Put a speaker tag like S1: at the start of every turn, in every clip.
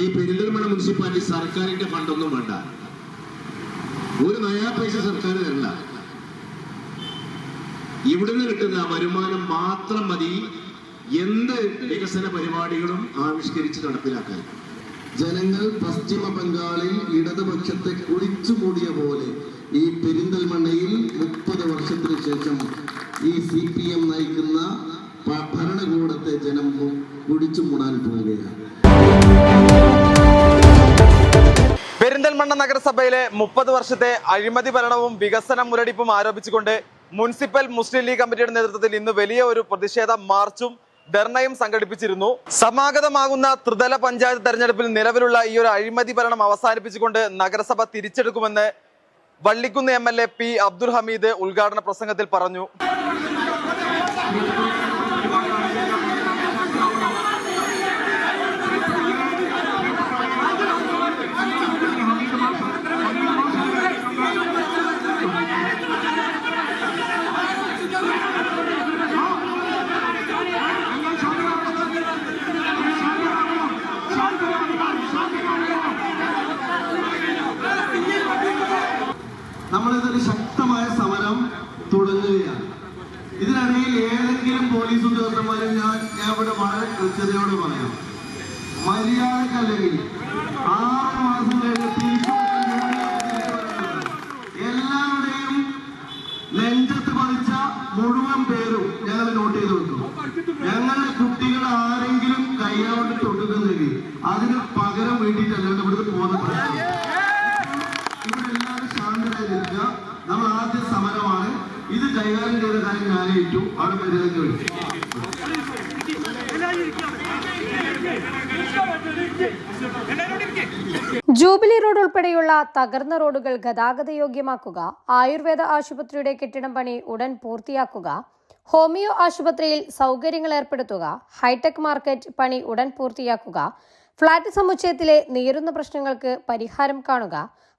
S1: ഈ പെരിന്തൽമണ്ണ മുനിസിപ്പാലിറ്റി സർക്കാരിന്റെ ഫണ്ടൊന്നും വേണ്ട. ഒരു നയാ പൈസ സർക്കാർ തരണ്ട ഇവിടുന്ന് കിട്ടുന്ന വരുമാനം മാത്രം മതി. എന്ത് വികസന പരിപാടികളും ആവിഷ്കരിച്ച് നടപ്പിലാക്കാൻ.
S2: ജനങ്ങൾ പശ്ചിമ ബംഗാളിൽ ഇടതുപക്ഷത്തെ കുഴിച്ചു മൂടിയ പോലെ ഈ പെരിന്തൽമണ്ണയിൽ മുപ്പത് വർഷത്തിന് ശേഷം ഈ സി പി എം നയിക്കുന്ന ഭരണകൂടത്തെ ജനം കുഴിച്ചു മൂടാൻ പോവുകയാണ്.
S3: പെരിന്തൽമണ്ണ നഗരസഭയിലെ മുപ്പത് വർഷത്തെ അഴിമതി ഭരണവും വികസന മുരടിപ്പും ആരോപിച്ചുകൊണ്ട് മുനിസിപ്പൽ മുസ്ലിം ലീഗ് കമ്മിറ്റിയുടെ നേതൃത്വത്തിൽ ഇന്ന് വലിയ ഒരു പ്രതിഷേധ മാർച്ചും ധർണയും സംഘടിപ്പിച്ചിരുന്നു. സമാഗതമാകുന്ന ത്രിതല പഞ്ചായത്ത് തെരഞ്ഞെടുപ്പിൽ നിലവിലുള്ള ഈ ഒരു അഴിമതി ഭരണം അവസാനിപ്പിച്ചുകൊണ്ട് നഗരസഭ തിരിച്ചെടുക്കുമെന്ന് Vallikkunnu M L A P Abdul Hameed ഉദ്ഘാടന പ്രസംഗത്തിൽ പറഞ്ഞു.
S2: തുടങ്ങുകയാണ് ഇതിനിടയിൽ ഏതെങ്കിലും പോലീസ് ഉദ്യോഗസ്ഥന്മാരും ഞാൻ ഞാൻ ഇവിടെ വളരെ കൃത്യതയോടെ പറയാം. മര്യാദക്കല്ലെങ്കിൽ ആറ് മാസം കഴിഞ്ഞ് എല്ലാവരുടെയും നെഞ്ചത്ത് പതിച്ച മുഴുവൻ പേരും ഞങ്ങൾ നോട്ട് ചെയ്ത് വെക്കും. ഞങ്ങളുടെ കുട്ടികൾ ആരെങ്കിലും കൈയാവണ്ട് തൊട്ടുന്നെങ്കിൽ അതിന് പകരം വേണ്ടിയിട്ടല്ലാണ്ട്
S4: ജൂബിലി റോഡ് ഉൾപ്പെടെയുള്ള തകർന്ന റോഡുകൾ ഗതാഗതയോഗ്യമാക്കുക ആയുർവേദ ആശുപത്രിയുടെ കെട്ടിടം പണി ഉടൻ പൂർത്തിയാക്കുക ഹോമിയോ ആശുപത്രിയിൽ സൗകര്യങ്ങൾ ഏർപ്പെടുത്തുക ഹൈടെക് മാർക്കറ്റ് പണി ഉടൻ പൂർത്തിയാക്കുക ഫ്ളാറ്റ് സമുച്ചയത്തിലെ നീറുന്ന പ്രശ്നങ്ങൾക്ക് പരിഹാരം കാണുക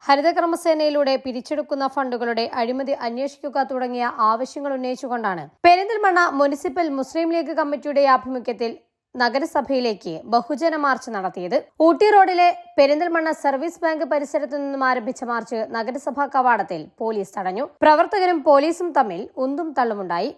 S4: ഹരിതകർമ്മസേനയിലൂടെ പിരിച്ചെടുക്കുന്ന ഫണ്ടുകളുടെ അഴിമതി അന്വേഷിക്കുക തുടങ്ങിയ ആവശ്യങ്ങൾ ഉന്നയിച്ചുകൊണ്ടാണ്. പെരിന്തൽമണ്ണ മുനിസിപ്പൽ മുസ്ലിം ലീഗ് കമ്മിറ്റിയുടെ ആഭിമുഖ്യത്തിൽ നഗരസഭയിലേക്ക് ബഹുജന മാർച്ച് നടത്തിയത്. ഊട്ടി റോഡിലെ പെരിന്തൽമണ്ണ സർവീസ് ബാങ്ക് പരിസരത്തു നിന്നും ആരംഭിച്ച മാർച്ച് നഗരസഭാ കവാടത്തിൽ പോലീസ് തടഞ്ഞു. പ്രവർത്തകരും പോലീസും തമ്മിൽ ഉന്തും തള്ളുമുണ്ടായി.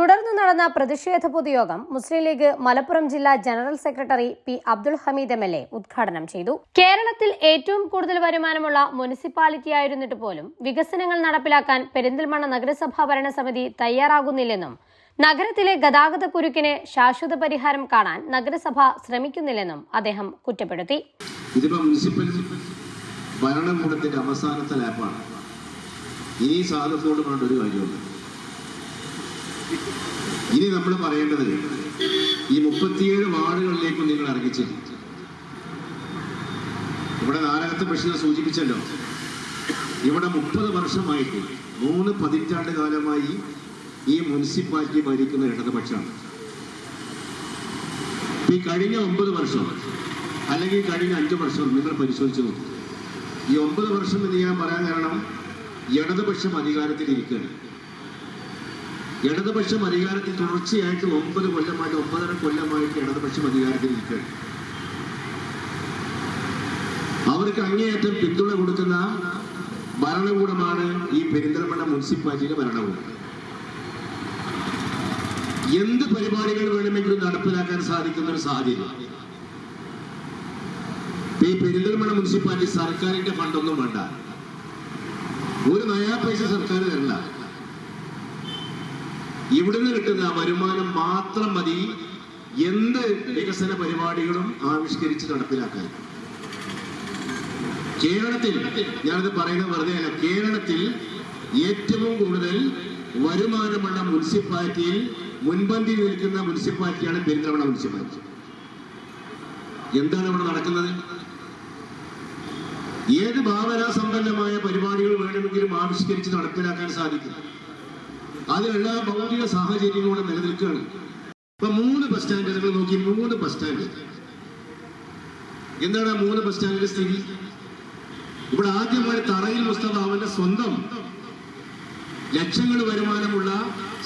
S4: തുടർന്ന് നടന്ന പ്രതിഷേധ പൊതുയോഗം മുസ്ലിം ലീഗ് മലപ്പുറം ജില്ലാ general secretary P Abdul Hameed M L A ഉദ്ഘാടനം ചെയ്തു. കേരളത്തിൽ ഏറ്റവും കൂടുതൽ വരുമാനമുള്ള മുനിസിപ്പാലിറ്റി ആയിരുന്നിട്ട് പോലും വികസനങ്ങൾ നടപ്പിലാക്കാൻ പെരിന്തൽമണ്ണ നഗരസഭാ ഭരണസമിതി തയ്യാറാകുന്നില്ലെന്നും നഗരത്തിലെ ഗതാഗത കുരുക്കിന് ശാശ്വത പരിഹാരം കാണാൻ നഗരസഭ ശ്രമിക്കുന്നില്ലെന്നും അദ്ദേഹം കുറ്റപ്പെടുത്തി.
S1: മുനിസിപ്പൽ ഭരണകൂടത്തിന്റെ അവസാനത്തെ ലാപ്പാണ് ഈ സാധനത്തോട് വേണ്ട ഒരു കാര്യമുണ്ട്. ഇനി നമ്മൾ പറയേണ്ടത് ഈ മുപ്പത്തിയേഴ് വാർഡുകളിലേക്കും നിങ്ങൾ ഇറങ്ങിച്ചില്ല ഇവിടെ നാരകത്ത് ബഷീർ സൂചിപ്പിച്ചല്ലോ. ഇവിടെ മുപ്പത് വർഷമായിട്ട് മൂന്ന് പതിറ്റാണ്ട് കാലമായി ഈ മുനിസിപ്പാലിറ്റി ഭരിക്കുന്ന ഇടതുപക്ഷമാണ് ഈ കഴിഞ്ഞ ഒമ്പത് വർഷം അല്ലെങ്കിൽ കഴിഞ്ഞ അഞ്ച് വർഷം നിങ്ങൾ പരിശോധിച്ചു നോക്കും. ഈ ഒമ്പത് വർഷം എന്ന് ഞാൻ പറയാൻ കാരണം ഇടതുപക്ഷം അധികാരത്തിലിരിക്കുകയാണ്. ഇടതുപക്ഷം അധികാരത്തിൽ തുടർച്ചയായിട്ട് ഒമ്പത് കൊല്ലമായിട്ട് ഒമ്പതര കൊല്ലമായിട്ട് ഇടതുപക്ഷം അധികാരത്തിൽ അധികാരത്തിലിരിക്കുകയാണ് അവർക്ക് അങ്ങേയറ്റം പിന്തുണ കൊടുക്കുന്ന ഭരണകൂടമാണ് ഈ പെരിന്തൽമണ്ണ മുനിസിപ്പാലിറ്റിയിലെ ഭരണകൂടം. എന്ത് പരിപാടികൾ വേണമെങ്കിലും നടപ്പിലാക്കാൻ സാധിക്കുന്ന ഒരു സാധ്യത ഈ പെരിന്തൽമണ്ണ മുനിസിപ്പാലിറ്റി സർക്കാരിന്റെ ഫണ്ടൊന്നും വേണ്ട. ഒരു നയാ പൈസ സർക്കാർ തരണ്ട ഇവിടുന്ന് കിട്ടുന്ന വരുമാനം മാത്രം മതി എന്ത് വികസന പരിപാടികളും ആവിഷ്കരിച്ച് നടപ്പിലാക്കാൻ. കേരളത്തിൽ ഞാനിത് പറയുന്നത് വെറുതെ അല്ല കേരളത്തിൽ ഏറ്റവും കൂടുതൽ വരുമാനമുള്ള മുനിസിപ്പാലിറ്റിയിൽ മുൻപന്തി നിൽക്കുന്ന മുനിസിപ്പാലിറ്റിയാണ് പെരിന്തൽമണ്ണ മുനിസിപ്പാലിറ്റി. എന്താണ് ഇവിടെ നടക്കുന്നത്? ഏത് ഭാവന സമ്പന്നമായ പരിപാടികൾ വേണമെങ്കിലും ആവിഷ്കരിച്ച് നടപ്പിലാക്കാൻ സാധിക്കും. അതിനുള്ള ഭൗതിക സാഹചര്യം കൂടെ നിലനിൽക്കുകയാണ്. ഇപ്പൊ മൂന്ന് ബസ് സ്റ്റാൻഡ് നിങ്ങൾ നോക്കി മൂന്ന് ബസ് സ്റ്റാൻഡ് എന്താണ് മൂന്ന് ബസ് സ്റ്റാൻഡിന്റെ സ്ഥിതി? ഇവിടെ ആദ്യമായി തറയിൽ മുസ്തഫ അവന്റെ സ്വന്തം ലക്ഷങ്ങൾ വരുമാനമുള്ള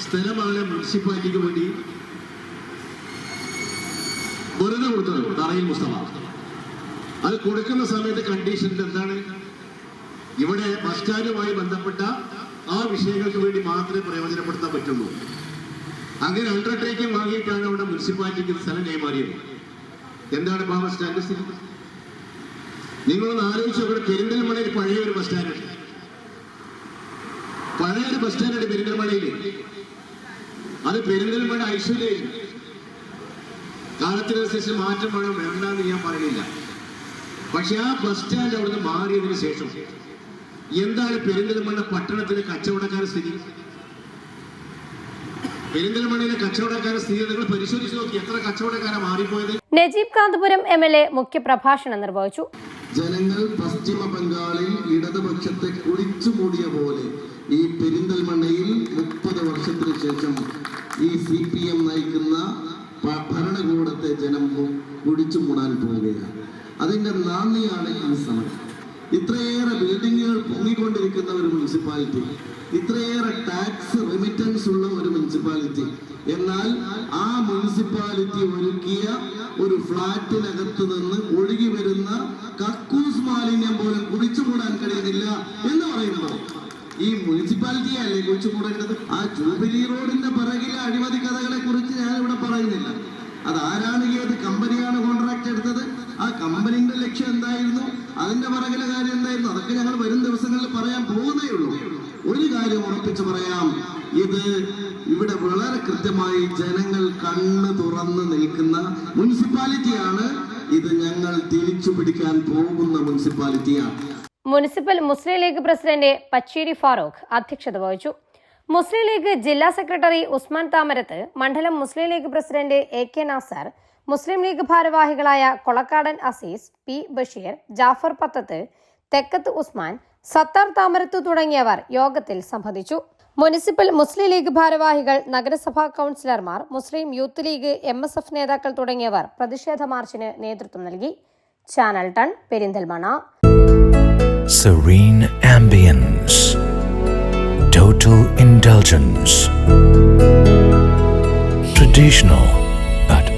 S1: സ്ഥലമാണ് മുനിസിപ്പാലിറ്റിക്ക് വേണ്ടി വെറുതെ കൊടുത്തത്. തറയിൽ മുസ്തഫ അത് കൊടുക്കുന്ന സമയത്ത് കണ്ടീഷനിൽ എന്താണ്? ഇവിടെ ബസ് സ്റ്റാൻഡുമായി ബന്ധപ്പെട്ട ആ വിഷയങ്ങൾക്ക് വേണ്ടി മാത്രമേ പ്രയോജനപ്പെടുത്താൻ പറ്റുള്ളൂ. അങ്ങനെ അണ്ടർടേക്കിംഗ് വാങ്ങിയിട്ടാണ് അവിടെ മുനിസിപ്പാലിറ്റിക്ക് സ്ഥലം കൈമാറിയത്. എന്താണ് ഇപ്പൊ ആ ബസ് സ്റ്റാൻഡ് സ്ഥിതി? നിങ്ങളൊന്ന് ആലോചിച്ച് ഇവിടെ പെരിന്തൽമണയിൽ പഴയ ഒരു ബസ് സ്റ്റാൻഡ് പഴയ ഒരു ബസ് സ്റ്റാൻഡ് പെരിന്തൽമണയിൽ അത് പെരിന്തൽമണ ഐശ്വര്യ കാലത്തിനനുസരിച്ച് മാറ്റം വേണം വേണ്ടെന്ന് ഞാൻ പറയുന്നില്ല. പക്ഷെ ആ ബസ് സ്റ്റാൻഡ് അവിടുന്ന് മാറിയതിന് ശേഷം എന്താണ് പെരിന്തൽമണ്ണ പട്ടണത്തിലെ കച്ചവടക്കാരുടെ സ്ഥിതി? പെരിന്തൽമണ്ണയിലെ കച്ചവടക്കാരുടെ സ്ഥിതി നിങ്ങൾ പരിശോധിച്ച് നോക്കി. എത്ര കച്ചവടക്കാരാ മാറിപ്പോയത്?
S4: Najeeb Kanthapuram M L A മുഖ്യപ്രഭാഷണം നിർവഹിച്ചു.
S2: ജനങ്ങൾ പശ്ചിമ ബംഗാളിൽ ഇടതുപക്ഷത്തെ കുടിച്ചു മൂടിയ പോലെ ഈ പെരിന്തൽമണ്ണയിൽ മുപ്പത് വർഷത്തിന് ശേഷം ഈ സി പി എം നയിക്കുന്ന ഭരണകൂടത്തെ ജനം കുടിച്ചു മൂടാൻ പോവുകയാണ്. അതിന്റെ നാന്ദിയാണ് ഈ സമരം. ഇത്രയേറെ ബിൽഡിങ്ങുകൾ പൊങ്ങിക്കൊണ്ടിരിക്കുന്ന ഒരു മുനിസിപ്പാലിറ്റി ഇത്രയേറെ ടാക്സ് റെമിറ്റൻസ് ഉള്ള ഒരു മുനിസിപ്പാലിറ്റി എന്നാൽ ആ മുനിസിപ്പാലിറ്റി ഒരുക്കിയ ഒരു ഫ്ളാറ്റിനകത്ത് നിന്ന് ഒഴുകി വരുന്ന കക്കൂസ് മാലിന്യം പോലും കുടിച്ചു കൂടാൻ കഴിയുന്നില്ല എന്ന് പറയുന്നത്. ഈ മുനിസിപ്പാലിറ്റിയെ അല്ലേ കുറിച്ച് കൂടേണ്ടത് ആ ജൂബിലി റോഡിന്റെ പിറകിലെ അഴിമതി കഥകളെ കുറിച്ച് ഞാൻ ഇവിടെ പറയുന്നില്ല. അത് ആരാണ് ഏത് കമ്പനിയാണ് കോൺട്രാക്ട് എടുത്തത്? ആ കമ്പനിയുടെ ലക്ഷ്യം എന്തായിരുന്നു? അതിന്റെ പിറകിലെ കാര്യം എന്തായിരുന്നു? അതൊക്കെ ഞങ്ങൾ വരും ദിവസങ്ങളിൽ പറയാൻ പോകുന്നേ ഉള്ളൂ. ഒരു കാര്യം ഉറപ്പിച്ചു പറയാം. ഇത് ഇവിടെ വളരെ കൃത്യമായി ജനങ്ങൾ കണ്ണ് തുറന്ന് നിൽക്കുന്ന മുനിസിപ്പാലിറ്റിയാണ്. ഇത് ഞങ്ങൾ തിരിച്ചു പിടിക്കാൻ പോകുന്ന മുനിസിപ്പാലിറ്റിയാണ്.
S4: മുനിസിപ്പൽ മുസ്ലിം ലീഗ് പ്രസിഡന്റ് പച്ചേരി ഫാറൂഖ് അധ്യക്ഷത വഹിച്ചു. മുസ്ലിം ലീഗ് ജില്ലാ സെക്രട്ടറി ഉസ്മാൻ താമരത്ത് മണ്ഡലം Muslim League president A K Nasar Muslim League ഭാരവാഹികളായ കൊളക്കാടൻ അസീസ് പി ബഷീർ ജാഫർ പത്തത്ത് തെക്കത്ത് ഉസ്മാൻ സത്താർ താമരത്ത് തുടങ്ങിയവർ യോഗത്തിൽ സംബന്ധിച്ചു. മുനിസിപ്പൽ മുസ്ലിം ലീഗ് ഭാരവാഹികൾ നഗരസഭാ കൗൺസിലർമാർ Muslim Youth League M S F നേതാക്കൾ തുടങ്ങിയവർ പ്രതിഷേധ മാർച്ചിന് നേതൃത്വം നൽകി. Channel ton Perinthalmanna
S5: serene total indulgence, traditional